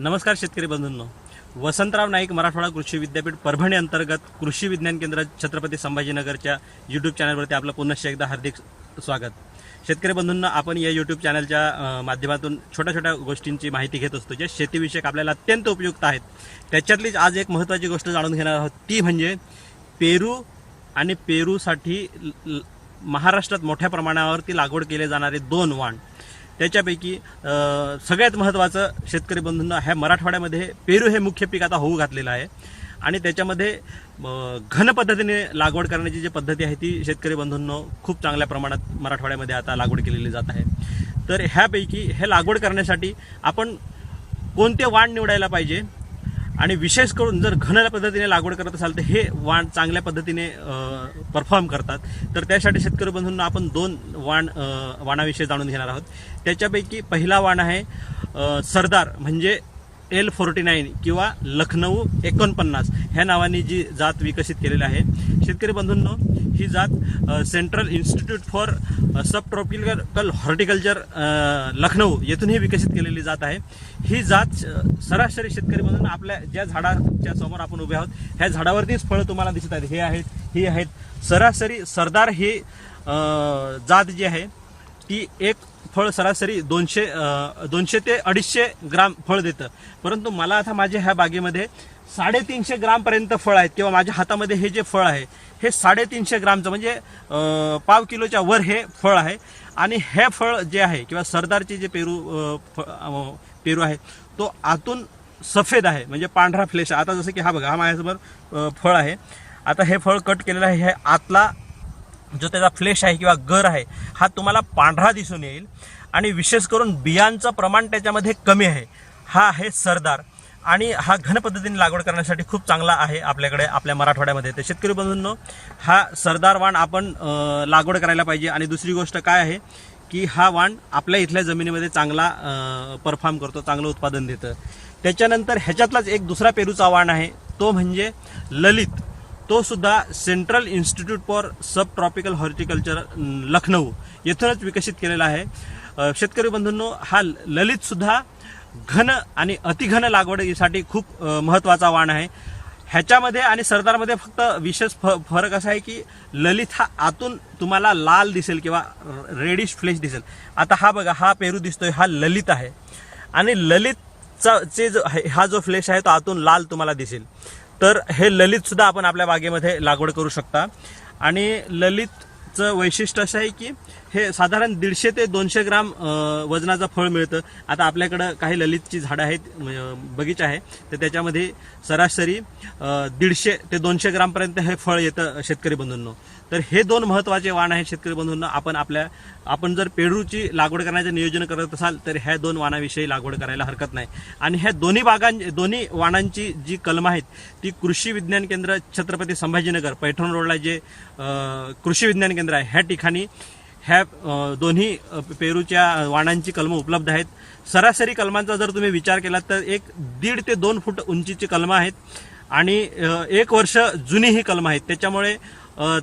नमस्कार शेतकरी बंधूंनो. वसंतराव नाईक मराठवाडा कृषी विद्यापीठ परभणी अंतर्गत कृषी विज्ञान केंद्र छत्रपती संभाजीनगरच्या यूट्यूब चॅनलवरती आपलं पुन्हा एकदा हार्दिक स्वागत. शेतकरी बंधूंना आपण या यूट्यूब चॅनलच्या माध्यमातून छोट्या छोट्या गोष्टींची माहिती घेत असतो. जे शेतीविषयक आपल्याला अत्यंत उपयुक्त आहेत. त्याच्यातलीच आज एक महत्त्वाची गोष्ट जाणून घेणार आहोत. ती म्हणजे पेरू आणि पेरूसाठी ल- महाराष्ट्रात मोठ्या प्रमाणावरती लागवड केले जाणारे दोन वाण. त्याच्यापैकी सगळ्यात महत्त्वाचं शेतकरी बंधूंना ह्या मराठवाड्यामध्ये पेरू हे मुख्य पीक आता होऊ घातलेलं आहे. आणि त्याच्यामध्ये घन पद्धतीने लागवड करण्याची जी पद्धती आहे ती शेतकरी बंधूंनो खूप चांगल्या प्रमाणात मराठवाड्यामध्ये आता लागवड केलेली जात आहे. तर ह्यापैकी हे लागवड करण्यासाठी आपण कोणते वाण निवडायला पाहिजे? आणि विशेष करून जर घन पद्धतीने लागवड करत असाल तर हे वाण चांगल्या पद्धतीने परफॉर्म करतात. तर त्यासाठी शेतकरी बंधूंना आपण दोन वाण वाणाविषयी जाणून घेणार आहोत. त्याच्यापैकी पहिला वाण आहे सरदार म्हणजे एल फोर्टी नाईन किंवा लखनऊ एकोणपन्नास ह्या नावाने जी जात विकसित केलेली आहे. शेतकरी बंधूंनो ही जात central institute for subtropical horticulture Lucknow येथूनही विकसित केलेली जात आहे. ही जात सरासरी शेतकरी म्हणून आपल्या ज्या झाडाच्या समोर आपण उभे आहोत ह्या झाडावरतीच फळं तुम्हाला दिसत आहेत. हे आहेत ही आहेत. सरासरी सरदार ही जात जी आहे ती एक फळ सरासरी दोनशे दोनशे ते अडीचशे ग्राम फळ देतं. परंतु मला आता माझ्या ह्या बागेमध्ये साडेतीनशे ग्रामपर्यंत फळ आहेत किंवा माझ्या हातामध्ये हे जे फळ आहे हे साडेतीनशे ग्रामचं म्हणजे पाव किलोच्या वर हे फळ आहे. आणि हे फळ जे आहे किंवा सरदारचे जे पेरू फ- पेरू आहे तो आतून सफेद आहे म्हणजे पांढरा फ्लेश आता जसं की हा बघा हा माझ्यासमोर फळ आहे. आता हे फळ कट केलेलं आहे हे आतला जो त्याचा फ्लेश आहे किंवा गर आहे हा तुम्हाला पांढरा दिसून येईल. आणि विशेष करून बियांचं प्रमाण त्याच्यामध्ये कमी आहे. हा आहे सरदार. आणि हा घन पद्धतीने लागवड करण्यासाठी खूप चांगला आहे आपल्याकडे आपल्या मराठवाड्यामध्ये. तर शेतकरी बंधूंनो हा सरदार वाण आपण लागवड करायला पाहिजे. आणि दुसरी गोष्ट काय आहे की हा वाण आपल्या इथल्या जमिनीमध्ये चांगला परफॉर्म करतो चांगलं उत्पादन देतं. त्याच्यानंतर ह्याच्यातलाच एक दुसरा पेरूचा वाण आहे. तो म्हणजे ललित. तो सुद्धा central institute for subtropical horticulture Lucknow येथूनच विकसित केलेला आहे. शेतकरी बंधूंनो हा ललित सुद्धा घन आणि अतिघन लागवडीसाठी खूप महत्त्वाचा वाण आहे. ह्याच्यामध्ये आणि सरदारमध्ये फक्त विशेष फ फरक असा आहे की ललित हा आतून तुम्हाला लाल दिसेल किंवा रेडिश फ्लेश दिसेल. आता हा बघा हा पेरू दिसतोय हा ललित आहे. आणि ललितचा चे जो हा जो फ्लेश आहे तो आतून लाल तुम्हाला दिसेल. तर हे ललित सुद्धा आपण आपल्या बागेमध्ये लागवड करू शकता. आणि ललित ललितचं वैशिष्ट्य असं आहे की हे साधारण दीडशे ते दोनशे ग्राम वजनाचं फळ मिळतं. आता आपल्याकडं काही ललितची झाडं आहेत बगीचा आहे. तर त्याच्यामध्ये सरासरी दीडशे ते दोनशे ग्रामपर्यंत हे फळ येतं शेतकरी बंधूंनो. तर हे दोन महत्त्वाचे वाण आहेत शेतकरी बंधूंना. आपण आपल्या आपण जर पेरूची लागवड करण्याचं नियोजन करत असाल तर ह्या दोन वाणाविषयी लागवड करायला हरकत नाही. आणि ह्या दोन्ही बागां दोन्ही वाणांची जी कलम आहेत ती कृषी विज्ञान केंद्र छत्रपती संभाजीनगर पैठण रोडला जे कृषी विज्ञान केंद्र आहे. ह्या ठिकाणी ह्या दोन्ही पेरूच्या वाणांची कलमं उपलब्ध आहेत. सरासरी कलमांचा जर तुम्ही विचार केला तर एक दीड ते दोन फूट उंचीची कलमं आहेत. आणि एक वर्ष जुनी ही कलमं आहेत. त्याच्यामुळे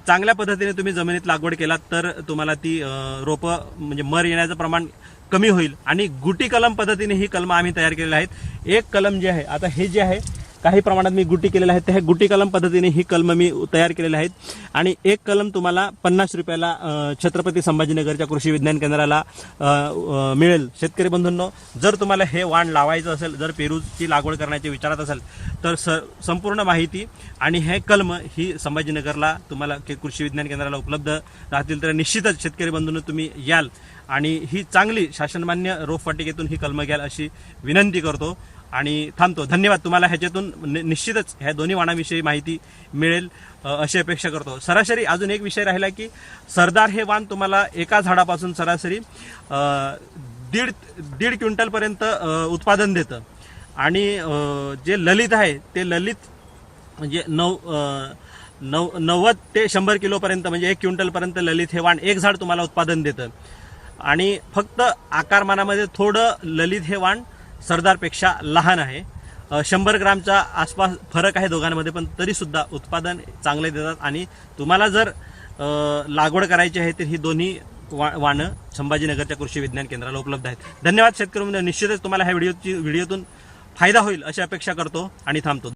चांगल्या पद्धतीने तुम्ही जमिनीत लागवड केलात तर तुम्हाला ती रोपं म्हणजे मर येण्याचं प्रमाण कमी होईल. आणि गुटी कलम पद्धतीने ही कलमं आम्ही तयार केलेली आहेत. एक कलम जे आहे आता हे जे आहे काही प्रमाणात मी गुटी केलेल्या आहेत. त्या गुटी कलम पद्धतीने ही कलम मी तयार केलेल्या आहेत. आणि एक कलम तुम्हाला पन्नास रुपयाला छत्रपती संभाजीनगरच्या कृषी विज्ञान केंद्राला मिळेल. शेतकरी बंधूंनो जर तुम्हाला हे वाण लावायचं असेल जर पेरूची लागवड करण्याचे विचारात असेल तर स संपूर्ण माहिती आणि हे कलम ही संभाजीनगरला तुम्हाला के- कृषी विज्ञान केंद्राला उपलब्ध राहतील. तर निश्चितच शेतकरी बंधूंनो तुम्ही याल. आणि ही चांगली शासनमान्य रोपवाटिकेतून ही कलमं घ्याल अशी विनंती करतो. आणि थांबतो. धन्यवाद. तुम्हाला ह्याच्यातून निश्चितच ह्या दोन्ही वाणाविषयी माहिती मिळेल अशी अपेक्षा करतो. सरासरी अजून एक विषय राहिला की सरदार हे वाण तुम्हाला एका झाडापासून सरासरी दीड दीड क्विंटलपर्यंत उत्पादन देतं. आणि जे ललित आहे ते ललित म्हणजे नऊ नऊ नव्वद ते शंभर किलोपर्यंत म्हणजे एक क्विंटलपर्यंत ललित हे वाण एक झाड तुम्हाला उत्पादन देतं. आणि फक्त आकारमानामध्ये थोडं ललित हे वाण सरदारपेक्षा लहान आहे. शंभर ग्रामच्या आसपास फरक आहे दोघांमध्ये पण तरीसुद्धा उत्पादन चांगले देतात आणि तुम्हाला जर लागवड करायची आहे तर ही दोन्ही वा वाणं संभाजीनगरच्या कृषी विज्ञान केंद्राला उपलब्ध आहेत. धन्यवाद शेतकरी निश्चितच तुम्हाला ह्या व्हिडिओची व्हिडिओतून फायदा होईल अशी अपेक्षा करतो आणि थांबतो.